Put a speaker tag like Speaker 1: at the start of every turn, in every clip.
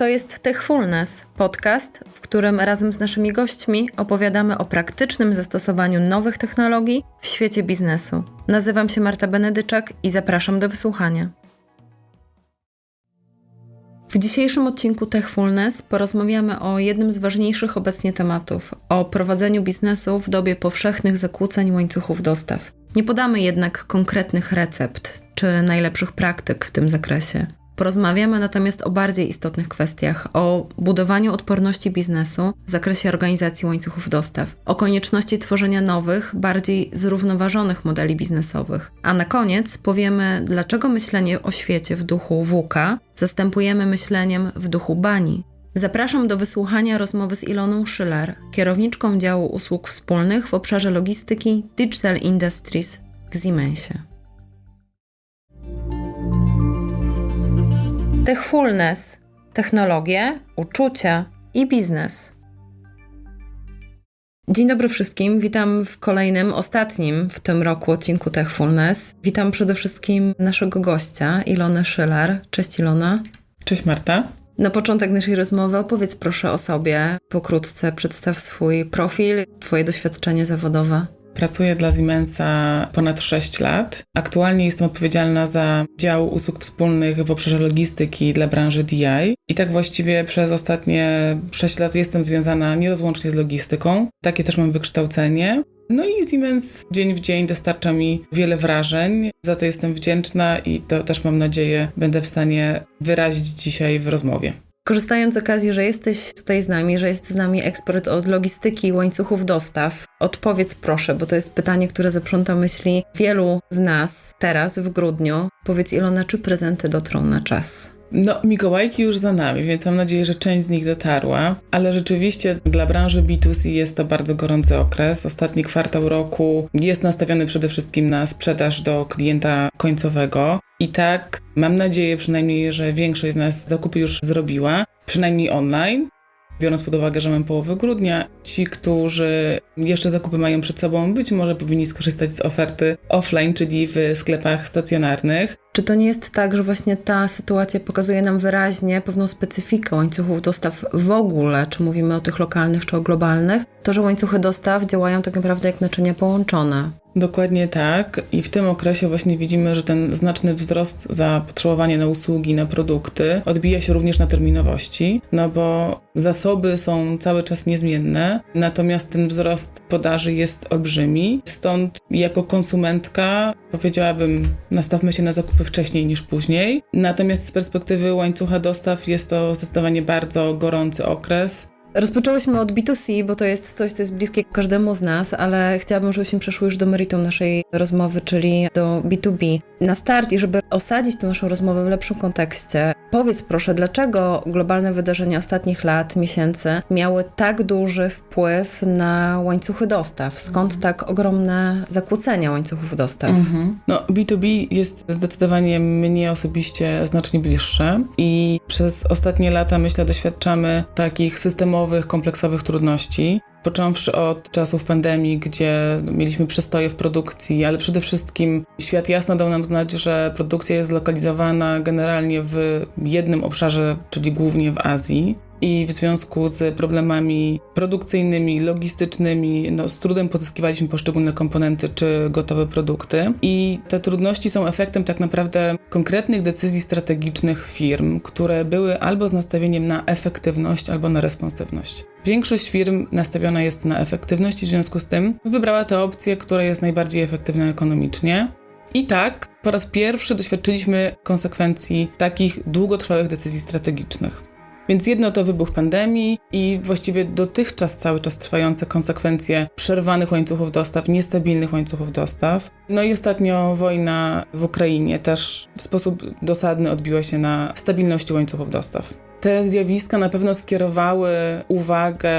Speaker 1: To jest Techfulness, podcast, w którym razem z naszymi gośćmi opowiadamy o praktycznym zastosowaniu nowych technologii w świecie biznesu. Nazywam się Marta Benedyczak i zapraszam do wysłuchania. W dzisiejszym odcinku Techfulness porozmawiamy o jednym z ważniejszych obecnie tematów o prowadzeniu biznesu w dobie powszechnych zakłóceń łańcuchów dostaw. Nie podamy jednak konkretnych recept czy najlepszych praktyk w tym zakresie. Porozmawiamy natomiast o bardziej istotnych kwestiach, o budowaniu odporności biznesu w zakresie organizacji łańcuchów dostaw, o konieczności tworzenia nowych, bardziej zrównoważonych modeli biznesowych. A na koniec powiemy, dlaczego myślenie o świecie w duchu WK zastępujemy myśleniem w duchu bani. Zapraszam do wysłuchania rozmowy z Iloną Schiller, kierowniczką działu usług wspólnych w obszarze logistyki Digital Industries w Siemensie. Techfulness, technologie, uczucia i biznes. Dzień dobry wszystkim, witam w kolejnym, ostatnim w tym roku odcinku Techfulness. Witam przede wszystkim naszego gościa, Ilonę Schiller. Cześć Ilona.
Speaker 2: Cześć Marta.
Speaker 1: Na początek naszej rozmowy opowiedz proszę o sobie. Pokrótce przedstaw swój profil, Twoje doświadczenie zawodowe.
Speaker 2: Pracuję dla Siemensa ponad 6 lat. Aktualnie jestem odpowiedzialna za dział usług wspólnych w obszarze logistyki dla branży DI. I tak właściwie przez ostatnie 6 lat jestem związana nierozłącznie z logistyką. Takie też mam wykształcenie. No i Siemens dzień w dzień dostarcza mi wiele wrażeń. Za to jestem wdzięczna i to też mam nadzieję będę w stanie wyrazić dzisiaj w rozmowie.
Speaker 1: Korzystając z okazji, że jesteś tutaj z nami, że jest z nami ekspert od logistyki i łańcuchów dostaw, odpowiedz proszę, bo to jest pytanie, które zaprząta myśli wielu z nas teraz w grudniu. Powiedz Ilona, czy prezenty dotrą na czas?
Speaker 2: No, Mikołajki już za nami, więc mam nadzieję, że część z nich dotarła, ale rzeczywiście dla branży B2C jest to bardzo gorący okres. Ostatni kwartał roku jest nastawiony przede wszystkim na sprzedaż do klienta końcowego. I tak mam nadzieję przynajmniej, że większość z nas zakupy już zrobiła, przynajmniej online. Biorąc pod uwagę, że mam połowę grudnia, ci, którzy jeszcze zakupy mają przed sobą, być może powinni skorzystać z oferty offline, czyli w sklepach stacjonarnych.
Speaker 1: Czy to nie jest tak, że właśnie ta sytuacja pokazuje nam wyraźnie pewną specyfikę łańcuchów dostaw w ogóle, czy mówimy o tych lokalnych, czy o globalnych? To, że łańcuchy dostaw działają tak naprawdę jak naczynia połączone.
Speaker 2: Dokładnie tak. I w tym okresie właśnie widzimy, że ten znaczny wzrost zapotrzebowania na usługi, na produkty odbija się również na terminowości, no bo zasoby są cały czas niezmienne, natomiast ten wzrost podaży jest olbrzymi. Stąd jako konsumentka powiedziałabym, nastawmy się na zakupy wcześniej niż później. Natomiast z perspektywy łańcucha dostaw jest to zdecydowanie bardzo gorący okres.
Speaker 1: Rozpoczęłyśmy od B2C, bo to jest coś, co jest bliskie każdemu z nas, ale chciałabym, żebyśmy przeszły już do meritum naszej rozmowy, czyli do B2B. Na start i żeby osadzić tę naszą rozmowę w lepszym kontekście, powiedz proszę, dlaczego globalne wydarzenia ostatnich lat, miesięcy miały tak duży wpływ na łańcuchy dostaw? Skąd tak ogromne zakłócenia łańcuchów dostaw? Mhm.
Speaker 2: No, B2B jest zdecydowanie mnie osobiście znacznie bliższe i przez ostatnie lata, myślę, doświadczamy takich systemowych systemowych, kompleksowych trudności. Począwszy od czasów pandemii, gdzie mieliśmy przestoje w produkcji, ale przede wszystkim świat jasno dał nam znać, że produkcja jest zlokalizowana generalnie w jednym obszarze, czyli głównie w Azji i w związku z problemami produkcyjnymi, logistycznymi, no, z trudem pozyskiwaliśmy poszczególne komponenty czy gotowe produkty. I te trudności są efektem tak naprawdę konkretnych decyzji strategicznych firm, które były albo z nastawieniem na efektywność, albo na responsywność. Większość firm nastawiona jest na efektywność i w związku z tym wybrała tę opcję, która jest najbardziej efektywna ekonomicznie. I tak po raz pierwszy doświadczyliśmy konsekwencji takich długotrwałych decyzji strategicznych. Więc jedno to wybuch pandemii i właściwie dotychczas cały czas trwające konsekwencje przerwanych łańcuchów dostaw, niestabilnych łańcuchów dostaw. No i ostatnio wojna w Ukrainie też w sposób dosadny odbiła się na stabilności łańcuchów dostaw. Te zjawiska na pewno skierowały uwagę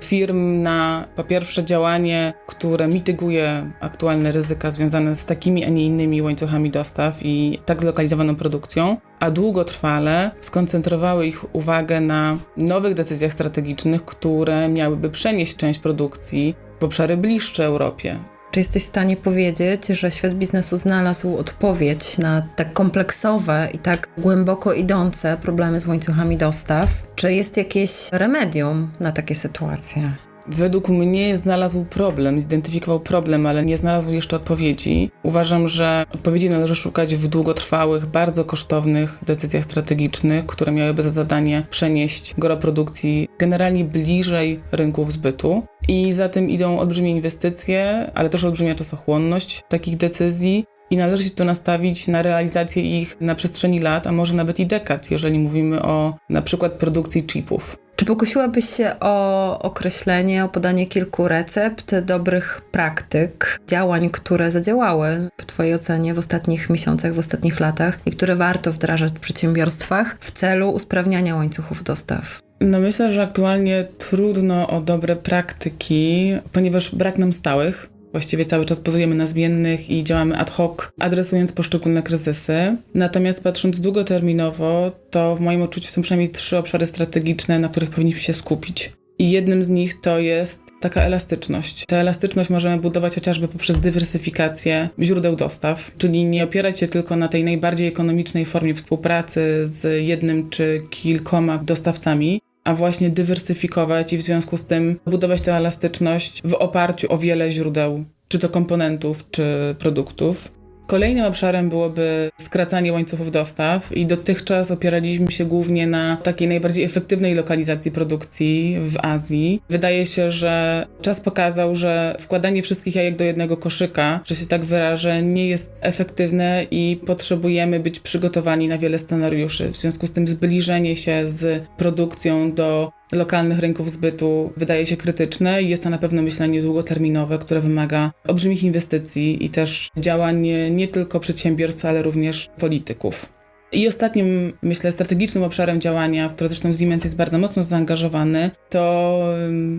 Speaker 2: firm na po pierwsze działanie, które mityguje aktualne ryzyka związane z takimi, a nie innymi łańcuchami dostaw i tak zlokalizowaną produkcją, a długotrwale skoncentrowały ich uwagę na nowych decyzjach strategicznych, które miałyby przenieść część produkcji w obszary bliższe Europie,
Speaker 1: Czy jesteś w stanie powiedzieć, że świat biznesu znalazł odpowiedź na tak kompleksowe i tak głęboko idące problemy z łańcuchami dostaw? Czy jest jakieś remedium na takie sytuacje?
Speaker 2: Według mnie znalazł problem, zidentyfikował problem, ale nie znalazł jeszcze odpowiedzi. Uważam, że odpowiedzi należy szukać w długotrwałych, bardzo kosztownych decyzjach strategicznych, które miałyby za zadanie przenieść goro produkcji generalnie bliżej rynków zbytu. I za tym idą olbrzymie inwestycje, ale też olbrzymia czasochłonność takich decyzji. I należy się tu nastawić na realizację ich na przestrzeni lat, a może nawet i dekad, jeżeli mówimy o na przykład produkcji chipów.
Speaker 1: Pokusiłabyś się o określenie, o podanie kilku recept, dobrych praktyk, działań, które zadziałały w Twojej ocenie w ostatnich miesiącach, w ostatnich latach i które warto wdrażać w przedsiębiorstwach w celu usprawniania łańcuchów dostaw?
Speaker 2: No myślę, że aktualnie trudno o dobre praktyki, ponieważ brak nam stałych. Właściwie cały czas bazujemy na zmiennych i działamy ad hoc, adresując poszczególne kryzysy. Natomiast patrząc długoterminowo, to w moim odczuciu są przynajmniej trzy obszary strategiczne, na których powinniśmy się skupić. I jednym z nich to jest taka elastyczność. Tę elastyczność możemy budować chociażby poprzez dywersyfikację źródeł dostaw, czyli nie opierać się tylko na tej najbardziej ekonomicznej formie współpracy z jednym czy kilkoma dostawcami, a właśnie dywersyfikować i w związku z tym budować tę elastyczność w oparciu o wiele źródeł, czy to komponentów, czy produktów. Kolejnym obszarem byłoby skracanie łańcuchów dostaw i dotychczas opieraliśmy się głównie na takiej najbardziej efektywnej lokalizacji produkcji w Azji. Wydaje się, że czas pokazał, że wkładanie wszystkich jajek do jednego koszyka, że się tak wyrażę, nie jest efektywne i potrzebujemy być przygotowani na wiele scenariuszy. W związku z tym zbliżenie się z produkcją do lokalnych rynków zbytu wydaje się krytyczne i jest to na pewno myślenie długoterminowe, które wymaga olbrzymich inwestycji i też działań nie, tylko przedsiębiorstw, ale również polityków. I ostatnim, myślę, strategicznym obszarem działania, w które zresztą Siemens jest bardzo mocno zaangażowany, to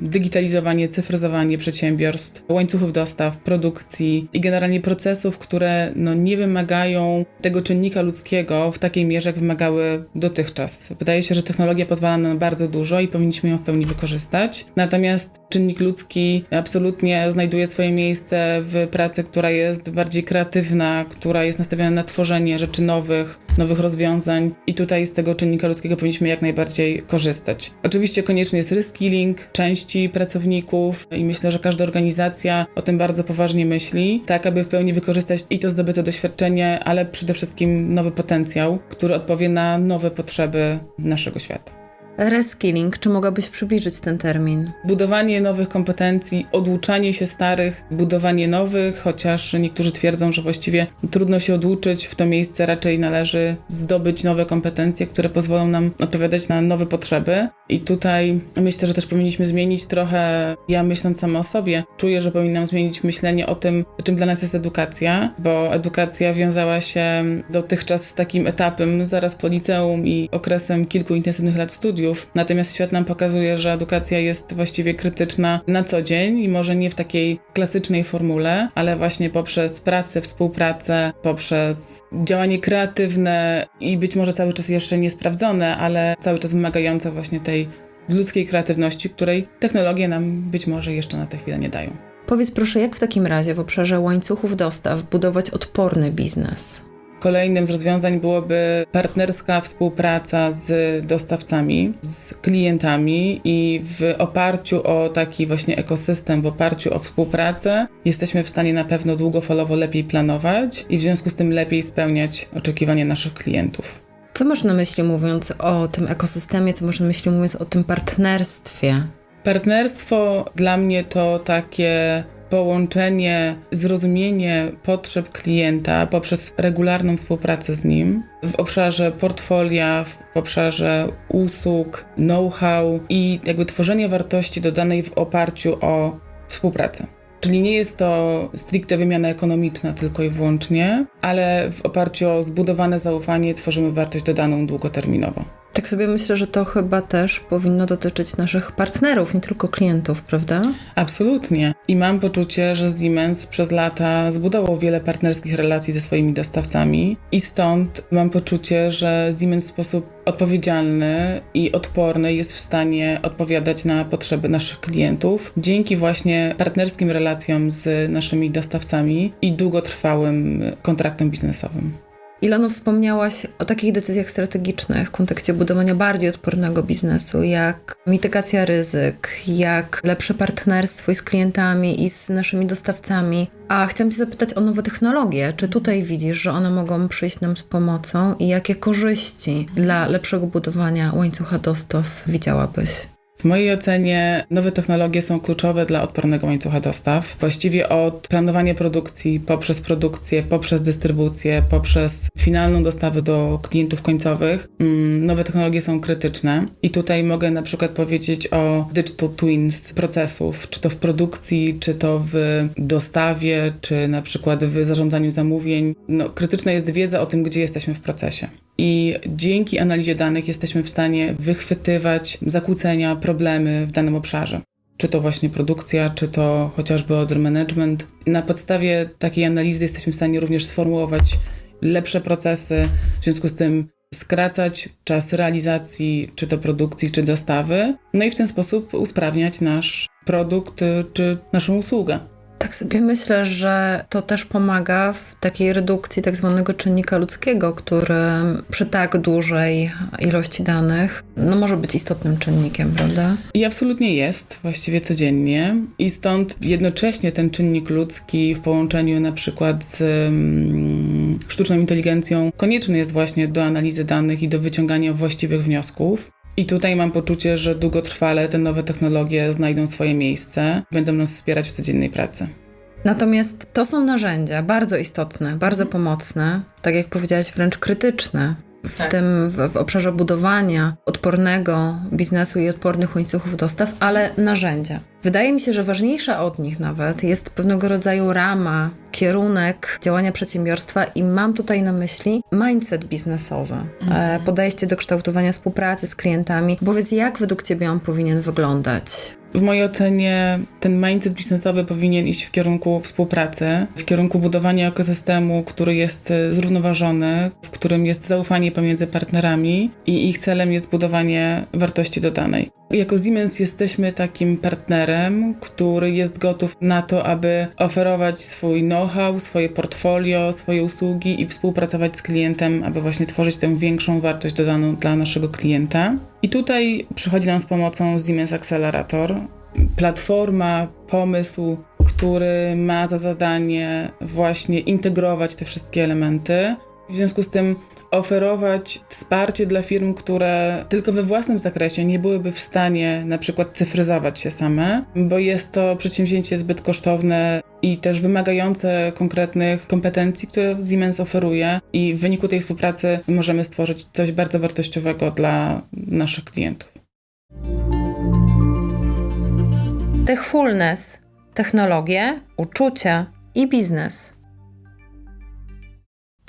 Speaker 2: digitalizowanie, cyfryzowanie przedsiębiorstw, łańcuchów dostaw, produkcji i generalnie procesów, które no, nie wymagają tego czynnika ludzkiego w takiej mierze, jak wymagały dotychczas. Wydaje się, że technologia pozwala nam na bardzo dużo i powinniśmy ją w pełni wykorzystać. Natomiast czynnik ludzki absolutnie znajduje swoje miejsce w pracy, która jest bardziej kreatywna, która jest nastawiona na tworzenie rzeczy nowych, nowych rozwiązań i tutaj z tego czynnika ludzkiego powinniśmy jak najbardziej korzystać. Oczywiście konieczny jest reskilling części pracowników i myślę, że każda organizacja o tym bardzo poważnie myśli, tak aby w pełni wykorzystać i to zdobyte doświadczenie, ale przede wszystkim nowy potencjał, który odpowie na nowe potrzeby naszego świata.
Speaker 1: Reskilling, czy mogłabyś przybliżyć ten termin?
Speaker 2: Budowanie nowych kompetencji, oduczanie się starych, budowanie nowych, chociaż niektórzy twierdzą, że właściwie trudno się oduczyć, w to miejsce raczej należy zdobyć nowe kompetencje, które pozwolą nam odpowiadać na nowe potrzeby. I tutaj myślę, że też powinniśmy zmienić trochę, ja myśląc sama o sobie, czuję, że powinnam zmienić myślenie o tym, czym dla nas jest edukacja, bo edukacja wiązała się dotychczas z takim etapem zaraz po liceum i okresem kilku intensywnych lat studiów studiów. Natomiast świat nam pokazuje, że edukacja jest właściwie krytyczna na co dzień i może nie w takiej klasycznej formule, ale właśnie poprzez pracę, współpracę, poprzez działanie kreatywne i być może cały czas jeszcze niesprawdzone, ale cały czas wymagające właśnie tej ludzkiej kreatywności, której technologie nam być może jeszcze na tę chwilę nie dają.
Speaker 1: Powiedz proszę, jak w takim razie w obszarze łańcuchów dostaw budować odporny biznes?
Speaker 2: Kolejnym z rozwiązań byłoby partnerska współpraca z dostawcami, z klientami i w oparciu o taki właśnie ekosystem, w oparciu o współpracę jesteśmy w stanie na pewno długofalowo lepiej planować i w związku z tym lepiej spełniać oczekiwania naszych klientów.
Speaker 1: Co masz na myśli mówiąc o tym ekosystemie, co masz na myśli mówiąc o tym partnerstwie?
Speaker 2: Partnerstwo dla mnie to takie połączenie, zrozumienie potrzeb klienta poprzez regularną współpracę z nim w obszarze portfolia, w obszarze usług, know-how i jakby tworzenie wartości dodanej w oparciu o współpracę. Czyli nie jest to stricte wymiana ekonomiczna tylko i wyłącznie, ale w oparciu o zbudowane zaufanie tworzymy wartość dodaną długoterminowo.
Speaker 1: Tak sobie myślę, że to chyba też powinno dotyczyć naszych partnerów, nie tylko klientów, prawda?
Speaker 2: Absolutnie. I mam poczucie, że Siemens przez lata zbudował wiele partnerskich relacji ze swoimi dostawcami i stąd mam poczucie, że Siemens w sposób odpowiedzialny i odporny jest w stanie odpowiadać na potrzeby naszych klientów dzięki właśnie partnerskim relacjom z naszymi dostawcami i długotrwałym kontraktom biznesowym.
Speaker 1: Ilano, wspomniałaś o takich decyzjach strategicznych w kontekście budowania bardziej odpornego biznesu, jak mitygacja ryzyk, jak lepsze partnerstwo i z klientami i z naszymi dostawcami. A chciałam Cię zapytać o nowe technologie. Czy tutaj widzisz, że one mogą przyjść nam z pomocą i jakie korzyści dla lepszego budowania łańcucha dostaw widziałabyś?
Speaker 2: W mojej ocenie nowe technologie są kluczowe dla odpornego łańcucha dostaw. Właściwie od planowania produkcji, poprzez produkcję, poprzez dystrybucję, poprzez finalną dostawę do klientów końcowych, mm, nowe technologie są krytyczne. I tutaj mogę na przykład powiedzieć o digital twins procesów, czy to w produkcji, czy to w dostawie, czy na przykład w zarządzaniu zamówień. No, krytyczna jest wiedza o tym, gdzie jesteśmy w procesie. I dzięki analizie danych jesteśmy w stanie wychwytywać zakłócenia, problemy w danym obszarze. Czy to właśnie produkcja, czy to chociażby order management. Na podstawie takiej analizy jesteśmy w stanie również sformułować lepsze procesy, w związku z tym skracać czas realizacji, czy to produkcji, czy dostawy, no i w ten sposób usprawniać nasz produkt, czy naszą usługę.
Speaker 1: Tak sobie myślę, że to też pomaga w takiej redukcji tak zwanego czynnika ludzkiego, który przy tak dużej ilości danych no może być istotnym czynnikiem, prawda?
Speaker 2: I absolutnie jest, właściwie codziennie. I stąd jednocześnie ten czynnik ludzki w połączeniu na przykład z um, sztuczną inteligencją konieczny jest właśnie do analizy danych i do wyciągania właściwych wniosków. I tutaj mam poczucie, że długotrwale te nowe technologie znajdą swoje miejsce, będą nas wspierać w codziennej pracy.
Speaker 1: Natomiast to są narzędzia bardzo istotne, bardzo pomocne, tak jak powiedziałaś, wręcz krytyczne w tak. tym w, w, obszarze budowania odpornego biznesu i odpornych łańcuchów dostaw, ale narzędzia. Wydaje mi się, że ważniejsza od nich nawet jest pewnego rodzaju rama, kierunek działania przedsiębiorstwa i mam tutaj na myśli mindset biznesowy, mhm. podejście do kształtowania współpracy z klientami. Powiedz, jak według Ciebie on powinien wyglądać?
Speaker 2: W mojej ocenie ten mindset biznesowy powinien iść w kierunku współpracy, w kierunku budowania ekosystemu, który jest e, zrównoważony, w którym jest zaufanie pomiędzy partnerami i ich celem jest budowanie wartości dodanej. Jako Siemens jesteśmy takim partnerem, który jest gotów na to, aby oferować swój know-how, swoje portfolio, swoje usługi i współpracować z klientem, aby właśnie tworzyć tę większą wartość dodaną dla naszego klienta. I tutaj przychodzi nam z pomocą Siemens Accelerator, platforma, pomysł, który ma za zadanie właśnie integrować te wszystkie elementy. W związku z tym oferować wsparcie dla firm, które tylko we własnym zakresie nie byłyby w stanie na przykład cyfryzować się same, bo jest to przedsięwzięcie zbyt kosztowne i też wymagające konkretnych kompetencji, które Siemens oferuje. I w wyniku tej współpracy możemy stworzyć coś bardzo wartościowego dla naszych klientów.
Speaker 1: Techfulness, technologie, uczucia i biznes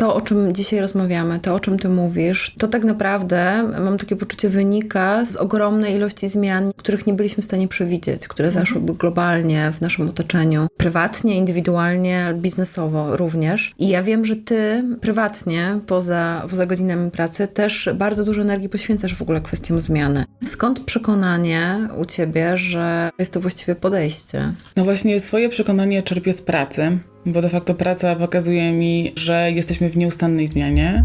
Speaker 1: to, o czym dzisiaj rozmawiamy, to, o czym ty mówisz, to tak naprawdę, mam takie poczucie, wynika z ogromnej ilości zmian, których nie byliśmy w stanie przewidzieć, które mhm. zaszłyby globalnie w naszym otoczeniu, prywatnie, indywidualnie, biznesowo również. I ja wiem, że ty prywatnie, poza, poza godzinami pracy, też bardzo dużo energii poświęcasz w ogóle kwestiom zmiany. Skąd przekonanie u ciebie, że jest to właściwie podejście?
Speaker 2: No właśnie, swoje przekonanie czerpię z pracy bo de facto praca pokazuje mi, że jesteśmy w nieustannej zmianie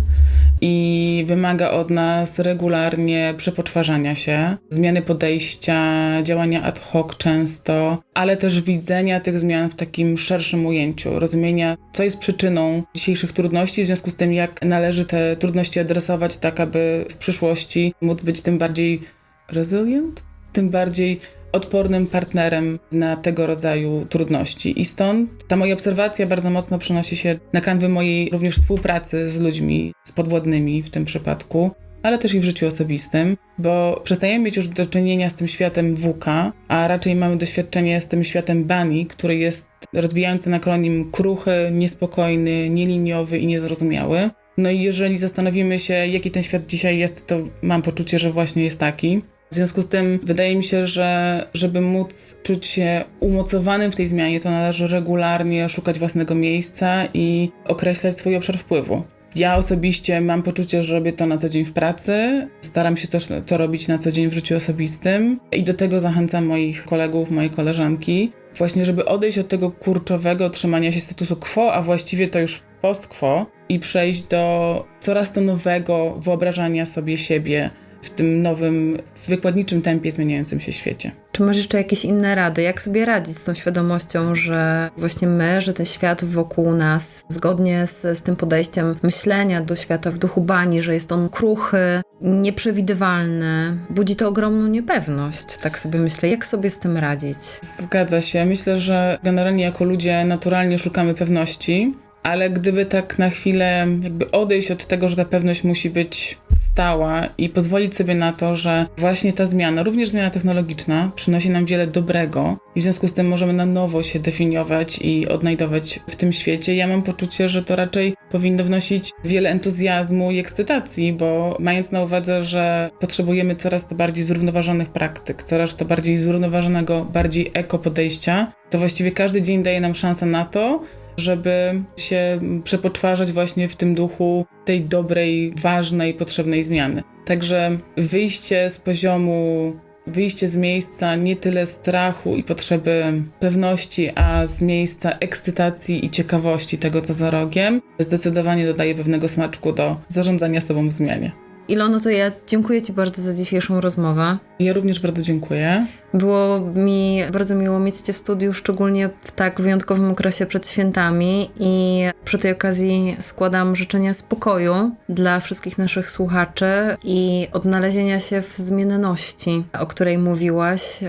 Speaker 2: i wymaga od nas regularnie przepoczwarzania się, zmiany podejścia, działania ad hoc często, ale też widzenia tych zmian w takim szerszym ujęciu, rozumienia, co jest przyczyną dzisiejszych trudności, w związku z tym, jak należy te trudności adresować, tak aby w przyszłości móc być tym bardziej resilient, tym bardziej odpornym partnerem na tego rodzaju trudności. I stąd ta moja obserwacja bardzo mocno przenosi się na kanwy mojej również współpracy z ludźmi, z podwładnymi w tym przypadku, ale też i w życiu osobistym, bo przestajemy mieć już do czynienia z tym światem WK, a raczej mamy doświadczenie z tym światem BANI, który jest, rozwijając ten akronim, kruchy, niespokojny, nieliniowy i niezrozumiały. No i jeżeli zastanowimy się, jaki ten świat dzisiaj jest, to mam poczucie, że właśnie jest taki. W związku z tym wydaje mi się, że żeby móc czuć się umocowanym w tej zmianie, to należy regularnie szukać własnego miejsca i określać swój obszar wpływu. Ja osobiście mam poczucie, że robię to na co dzień w pracy. Staram się też to robić na co dzień w życiu osobistym i do tego zachęcam moich kolegów, moje koleżanki. Właśnie, żeby odejść od tego kurczowego trzymania się statusu quo, a właściwie to już post quo i przejść do coraz to nowego wyobrażania sobie siebie w tym nowym, wykładniczym tempie zmieniającym się świecie.
Speaker 1: Czy masz jeszcze jakieś inne rady? Jak sobie radzić z tą świadomością, że właśnie my, że ten świat wokół nas, zgodnie z, z tym podejściem myślenia do świata w duchu bani, że jest on kruchy, nieprzewidywalny, budzi to ogromną niepewność. Tak sobie myślę, jak sobie z tym radzić?
Speaker 2: Zgadza się. Myślę, że generalnie jako ludzie naturalnie szukamy pewności, ale gdyby tak na chwilę jakby odejść od tego, że ta pewność musi być stała i pozwolić sobie na to, że właśnie ta zmiana, również zmiana technologiczna, przynosi nam wiele dobrego i w związku z tym możemy na nowo się definiować i odnajdować w tym świecie. Ja mam poczucie, że to raczej powinno wnosić wiele entuzjazmu i ekscytacji, bo mając na uwadze, że potrzebujemy coraz to bardziej zrównoważonych praktyk, coraz to bardziej zrównoważonego, bardziej eko podejścia, to właściwie każdy dzień daje nam szansę na to, żeby się przepoczwarzać właśnie w tym duchu tej dobrej, ważnej, potrzebnej zmiany. Także wyjście z poziomu, wyjście z miejsca nie tyle strachu i potrzeby pewności, a z miejsca ekscytacji i ciekawości tego, co za rogiem, zdecydowanie dodaje pewnego smaczku do zarządzania sobą w zmianie.
Speaker 1: Ilono, to ja dziękuję Ci bardzo za dzisiejszą rozmowę.
Speaker 2: Ja również bardzo dziękuję.
Speaker 1: Było mi bardzo miło mieć Cię w studiu, szczególnie w tak wyjątkowym okresie przed świętami i przy tej okazji składam życzenia spokoju dla wszystkich naszych słuchaczy i odnalezienia się w zmienności, o której mówiłaś.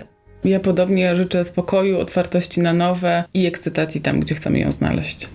Speaker 2: Ja podobnie życzę spokoju, otwartości na nowe i ekscytacji tam, gdzie chcemy ją znaleźć.